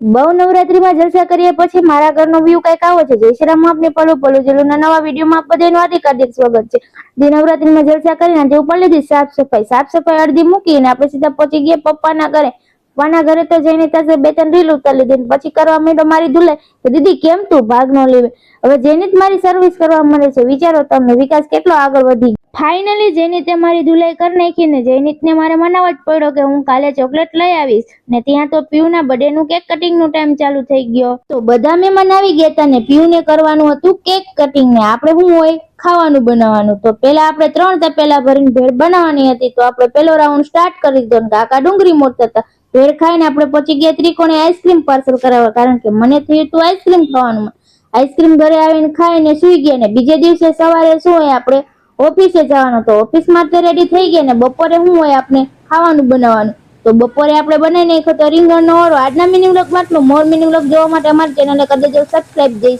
બહુ નવરાત્રીમાં જલસા કરીએ પછી મારા ઘરનો વ્યૂ કંઈક આવો છે. જય શ્રી રામ આપને પલો પલો જેલુના નવા વિડીયોમાં આપ બધાનું હાર્દિક સ્વાગત છે. જે નવરાત્રીમાં જલસા કરીને જેવું ઉપર લીધી સાફ સફાઈ. સાફ સફાઈ અડધી મૂકીને આપણે સીધા પહોંચી ગયા પપ્પાના ઘરે. પપ્પાના ઘરે તો જઈને ત્યાં બે ત્રણ રીલ ઉતારી લીધી પછી કરવા માંડ્યો મારી ધુલે. કે દીદી, કેમ તું ભાગ ન લેવે? હવે જેનિત મારી સર્વિસ કરવા મળે છે, વિચારો તમને વિકાસ કેટલો આગળ વધી ફાઇનલી જેનિતે મારી ધુલાઈ કરી નાખી ને જયનીતને મારે મનાવવા જ પડ્યો કે હું કાલે ચોકલેટ લઈ આવીશ ને ત્યાં તો પીયુના બર્થડેનું કેક કટિંગનું ટાઈમ ચાલુ થઈ ગયો. તો બધા મહેમાન આવી ગયા હતા ને પીયુને કરવાનું હતું કેક કટિંગ ને આપણે શું હોય? ખાવાનું બનાવવાનું. તો પહેલા આપણે ત્રણ તપેલા ભરીને ભેળ બનાવવાની હતી. તો આપણે પેલો રાઉન્ડ સ્ટાર્ટ કરી દીધો ને કાકા ડુંગળી મોડતા હતા. ભેળ ખાઈને આપણે પહોંચી ગયા ત્રિકોણે આઈસ્ક્રીમ પાર્સલ કરાવવા. કારણ કે મને થયું હતું આઈસ્ક્રીમ ખાવાનું આઈસ્ક્રીમ ઘરે આવીને ખાઈને સુઈ ગયા ને બીજે દિવસે સવારે શું હોય આપણે ઓફિસે જવાનું તો ઓફિસમાં તો રેડી થઈ ગયા ને બપોરે શું હોય આપણે ખાવાનું બનાવવાનું? તો બપોરે આપણે બનાવી નાખ્યો તો રીંગણનો ઓરો આજના મિનિંગ બ્લોગમાં મોર મિનિંગ બ્લોગ જોવા માટે અમારી ચેનલને કરી દેજો સબસ્ક્રાઈબ જય શ્રી